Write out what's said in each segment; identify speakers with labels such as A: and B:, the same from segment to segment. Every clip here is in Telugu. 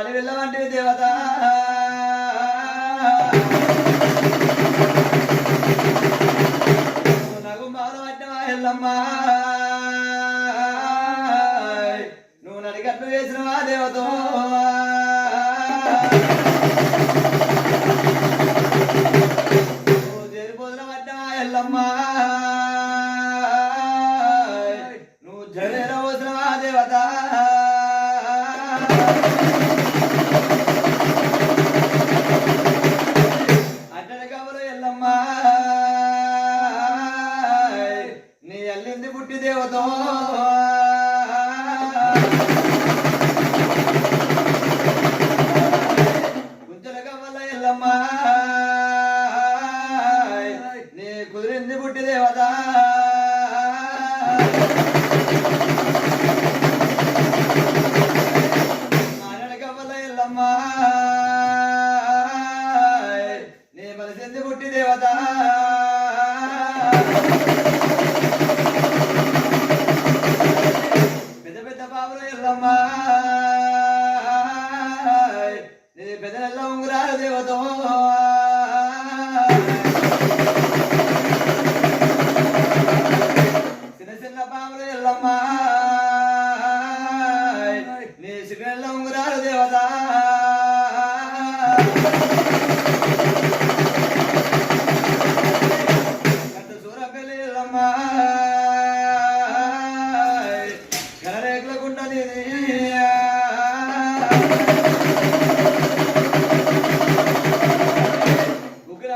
A: నువ్వు వాడి వెళ్ళవంటివి దేవత. నువ్వు నగు మాల పట్టినవా ఎల్లమ్మ. నువ్వు నడిగట్లు వేసినవా దేవత. నువ్వు చేరిపోతున్న పట్టినవా నువ్వు దేవత.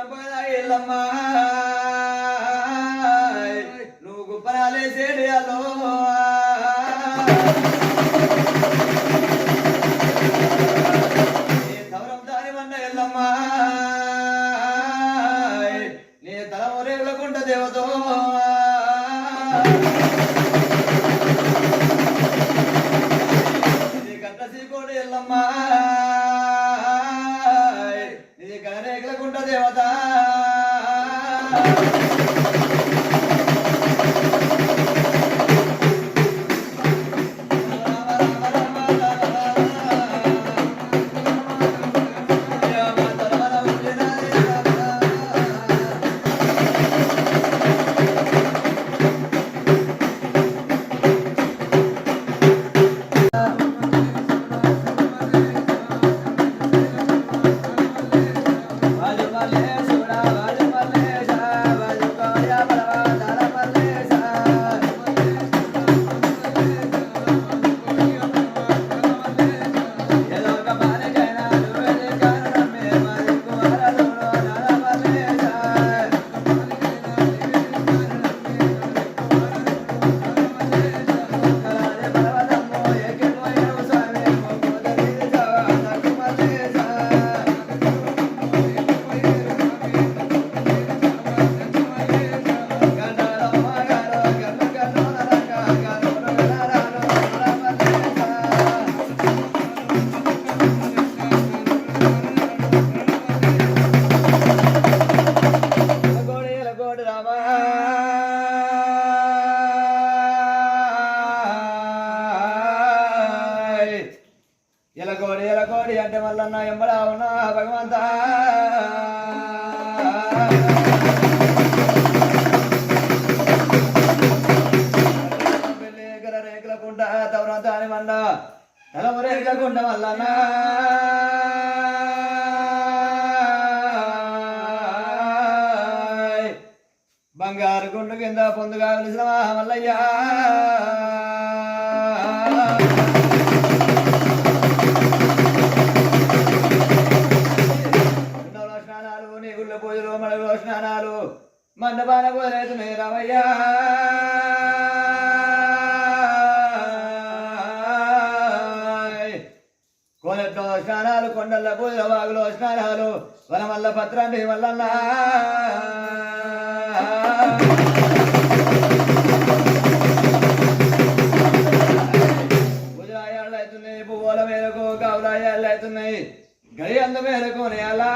A: గుగ్గిరంపగల ఎల్లమ్మ నువ్వు గుప్పరాలే సేడియాలో నీ తవరం దాని Thank you. ఎలగోడి అంటే మల్లన్న ఎంబడా ఉన్నా భగవంతా. రేకుల రేకుల కుంట తవరం తాని మండ తలము బంగారు గుండు కింద పొందుగా వెలిసిన మల్లయ్యా స్నానాలు మండపాన పోలేతున్నాయి రామయ్యా. కోనెట్లో స్నానాలు కొండల పూజల వాగులో స్నానాలు వనమల్ల పత్రాన్ని మల్లన్నా. పూజాయాళ్ళు అవుతున్నాయి పువ్వుల మేరకు కావులాయాళ్ళు అవుతున్నాయి గడి అంద మేరకు నేలా.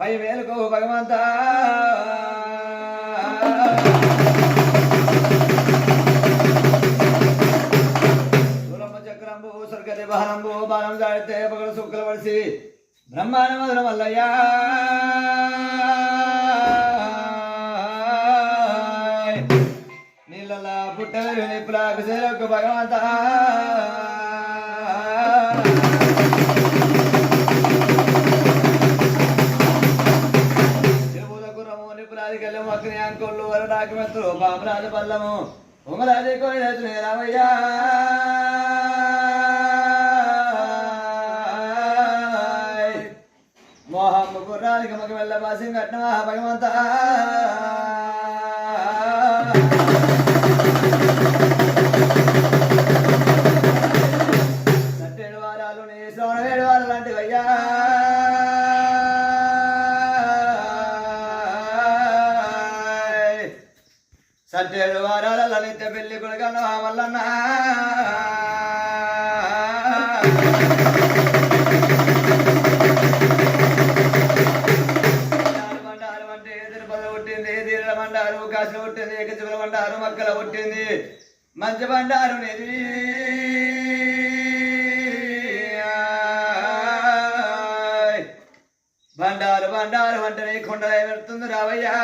A: పై మేలుకో భగవంతా. సూరమ్మ చక్రంబు స్వర్గతి బాణంబు బాణం దాడితే పగలు సుక్కలు పడిసి బ్రహ్మాండ మధుర మల్లయ్యా నీళ్ళలా పుట్టలు నిప్పులాకు భగవంతా. నిప్పులాది మొక్కని అగ్ని అంకుళ్ళు వరడాకి మెత్తులు పామరాజ పల్లము. ఉమరాజి కోయిన రామయ్యా. మోహమ్మ కుర్రానికి మగ వెళ్ళ బాసి కట్నమా భగవంత. సట్టేడు వారాల నిత్య పెళ్ళి కొడుకన్న మల్లన్నా బండారు అంటే తిరుపతి పుట్టింది బండారు కాశీలో పుట్టింది ఏకచివల బండారు మక్కల పుట్టింది. మంచి బండారు నిధి. బండారు బండారు అంటే కొండలై పెడుతుంది రావయ్యా.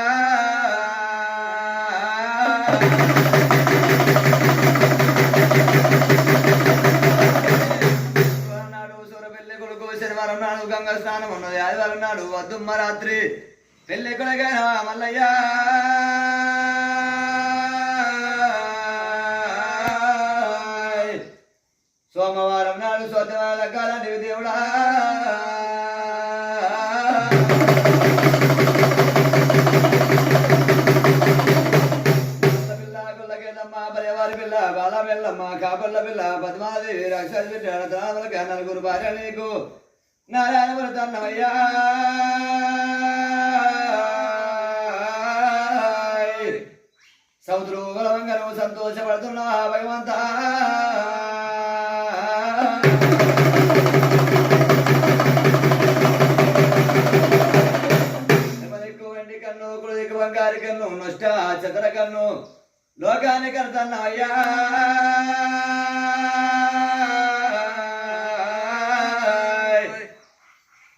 A: స్నానం ఉన్నది. ఆదివారం నాడు వద్దుమ్మ రాత్రి పెళ్ళి కొడుకైన మల్లయ్య సోమవారం నాడు స్వతవాల కాలంటివి దేవుడా. పిల్ల బాల పిల్లమ్మ కాపల్ల పిల్ల పద్మాదేవి రాక్షసి పెట్టాడు తనాదులకి నలుగురు భార్య నీకు. నారాయణ వ్రతన్నమయ్యా సముద్రు సంతోషపడుతున్నా భగవంత. నెమ్మదిక్కు కన్ను కుడి బంగారు కన్ను నష్ట చదర కన్ను. లోకానికి అయ్యా.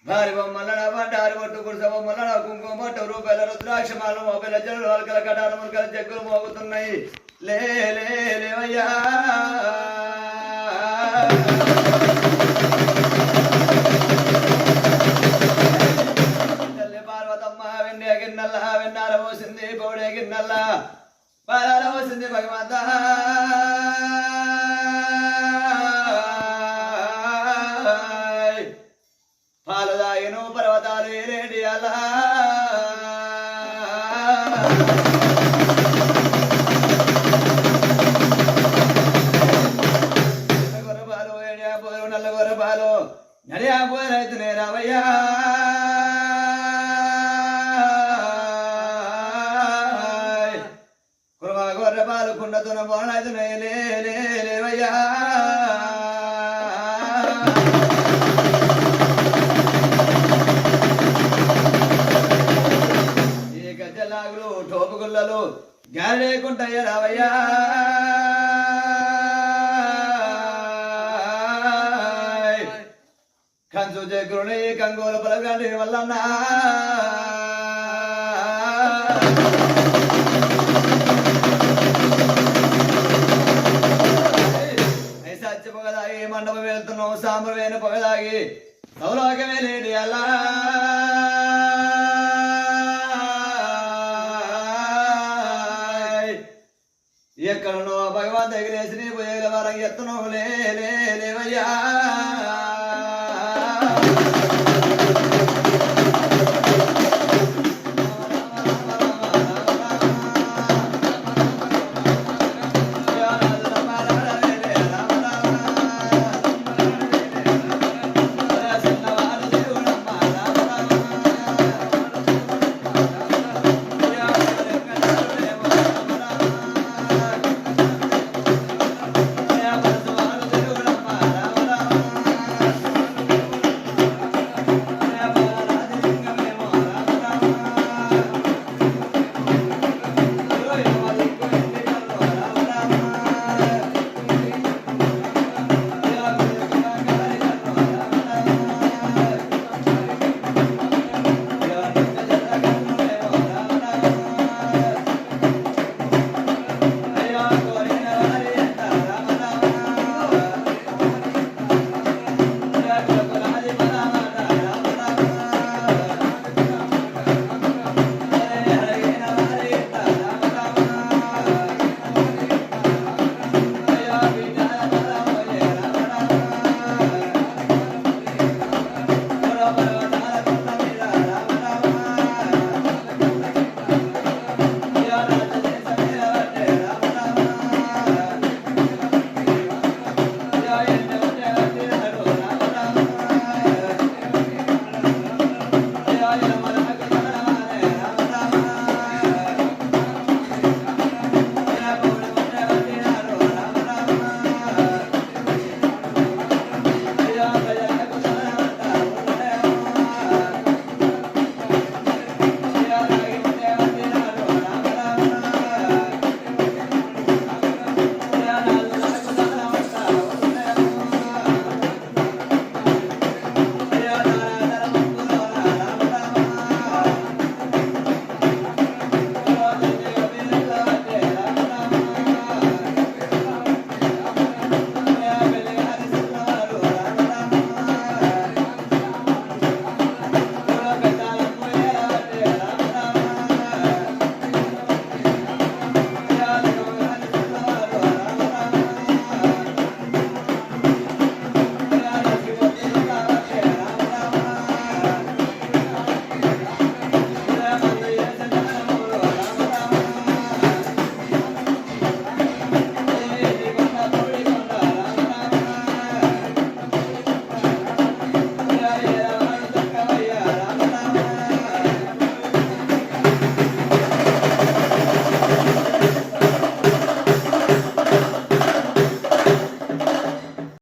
A: భారీ బొమ్మల బండారు పట్టు గుడిస బొమ్మల కుంకుమ పట్టు రూపాయల రుద్రాక్షమాలు మొబైల్ జల్లు అలకల కటాల ములకల చెక్కులు మోగుతున్నాయి. లే లేవయ్యా తల్లి పార్వతమ్మ వెన్నె గిన్నెల్లా వెన్నార పోసింది పౌడే గిన్నెల్లా. పాలాల భగవంత పాలదాయను పర్వతాలు ఏరేటి అలా గుల్లలు గాలేకుంటాయ రావయ్యా కంచు జగ్రుని కంగోలు పలగండి వల్లన్నా మండపం వెళ్తున్నావు సాంబ్రవేణ పొగదాగి సౌలోకమే లేడి అలా ఎక్కడనో భగవాన్ దగ్గరేసి నీ పోయేల వరం ఎత్తును లేవయ్యా